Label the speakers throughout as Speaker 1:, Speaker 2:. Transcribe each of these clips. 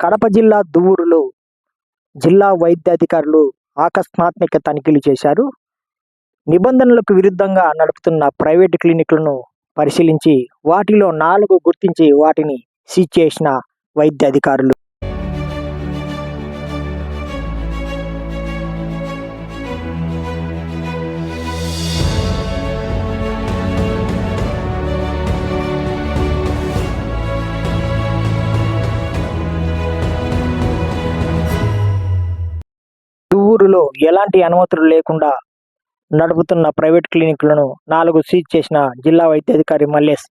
Speaker 1: కడప జిల్లా దువ్వూరులో జిల్లా వైద్యాధికారులు ఆకస్మాత్మిక తనిఖీలు చేశారు. నిబంధనలకు విరుద్ధంగా నడుపుతున్న ప్రైవేటు క్లినిక్లను పరిశీలించి వాటిలో నాలుగు గుర్తించి వాటిని సీజ్ చేసిన వైద్యాధికారులు అధికారులు ఎలాంటి అనుమతులు లేకుండా నడుపుతున్న ప్రైవేట్ క్లినిక్లను నాలుగు సీజ్ చేసిన జిల్లా వైద్యాధికారి మల్లేష్.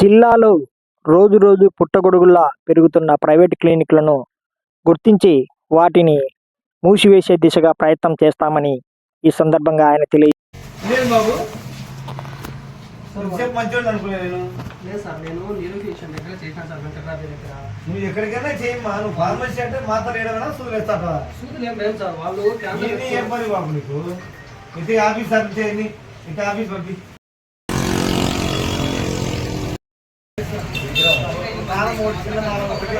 Speaker 1: జిల్లాలో రోజు రోజు పుట్టగొడుగుల్లా పెరుగుతున్న ప్రైవేట్ క్లినిక్లను గుర్తించి వాటిని మూసివేసే దిశగా ప్రయత్నం చేస్తామని ఈ సందర్భంగా ఆయన తెలియ
Speaker 2: నువ్వు ఎక్కడికైనా చేయమ్మా. నువ్వు ఫార్మసీ అంటే మాత్రం సూదులు వేస్తావా?
Speaker 3: సూదులు ఏం లేదు సార్. వాళ్ళు
Speaker 2: ఏం పని బాబు నీకు? ఆఫీస్ ఆఫీస్ పంపి చిన్న ఒకటి.